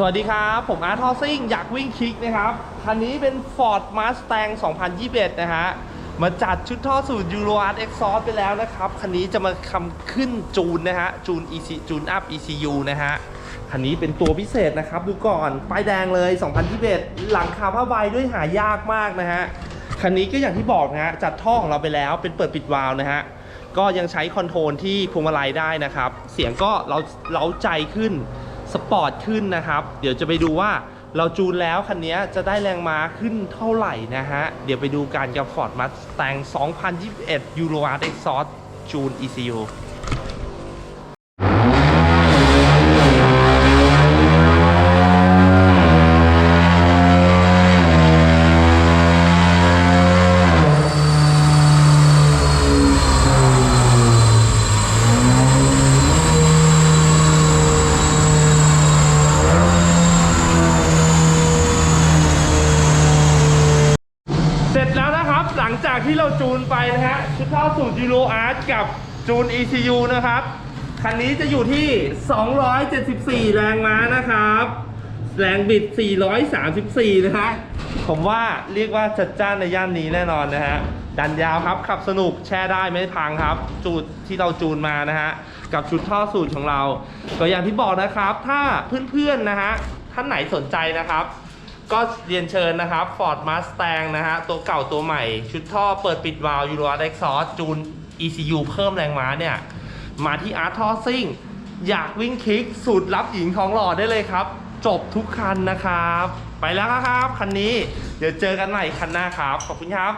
สวัสดีครับ ผมอาร์ทอซิ่งอยากวิ่งคลิกนะครับ คันนี้เป็น Ford Mustang 2021 นะฮะ มาจัดชุดท่อสูตร Euro Art Exhaust ไปแล้วนะครับ คันนี้จะมาคำขึ้นจูนนะฮะ จูน EC จูนอัพ ECU นะฮะ คันนี้เป็นตัวพิเศษนะครับ ดูก่อนป้ายแดงเลย 2021 หลังคาผ้าใบด้วยหายากมากนะฮะ คันนี้ก็อย่างที่บอกนะฮะ จัดท่อของเราไปแล้วเป็นเปิดปิดวาล์วนะฮะ ก็ยังใช้คอนโทรลที่พวงมาลัยได้นะครับ เสียงก็เราเราใจขึ้น สปอร์ตขึ้นนะครับ เดี๋ยวจะไปดูว่าเราจูนแล้วคันนี้จะได้แรงม้าขึ้นเท่าไหร่นะฮะ เดี๋ยวไปดูการกับ Ford Mustang 2021 Euro Art Exhaust จูน ECU นะครับ หลังจากที่เราจูนไปนะฮะชุดท่อสูตร Euro Art กับจูน ECU นะครับ คันนี้จะอยู่ที่ 274 แรงม้านะครับ แรงบิด 434 นะฮะ ผมว่าเรียกว่าจัดจ้านในย่านนี้แน่นอนนะฮะ ดันยาวครับ ขับสนุกแช่ได้ไม่พังครับจูดที่เราจูนมานะฮะ กับชุดท่อสูตรของเรา ก็อย่างที่บอกนะครับ ถ้าเพื่อนๆนะฮะ ท่านไหนสนใจนะครับ ก็เรียนเชิญนะครับ Ford Mustang นะฮะ ตัวเก่าตัวใหม่ ชุดท่อเปิดปิดวาล์ว Euro Art Exhaust จูน ECU เพิ่มแรงม้าเนี่ย มาที่อาร์ทอซิ่งอยากวิ่งคลิก สูตรลับหญิงของหล่อได้เลยครับ จบทุกคันนะครับ ไปแล้วครับ คันนี้ เดี๋ยวเจอกันใหม่คันหน้าครับ ขอบคุณครับ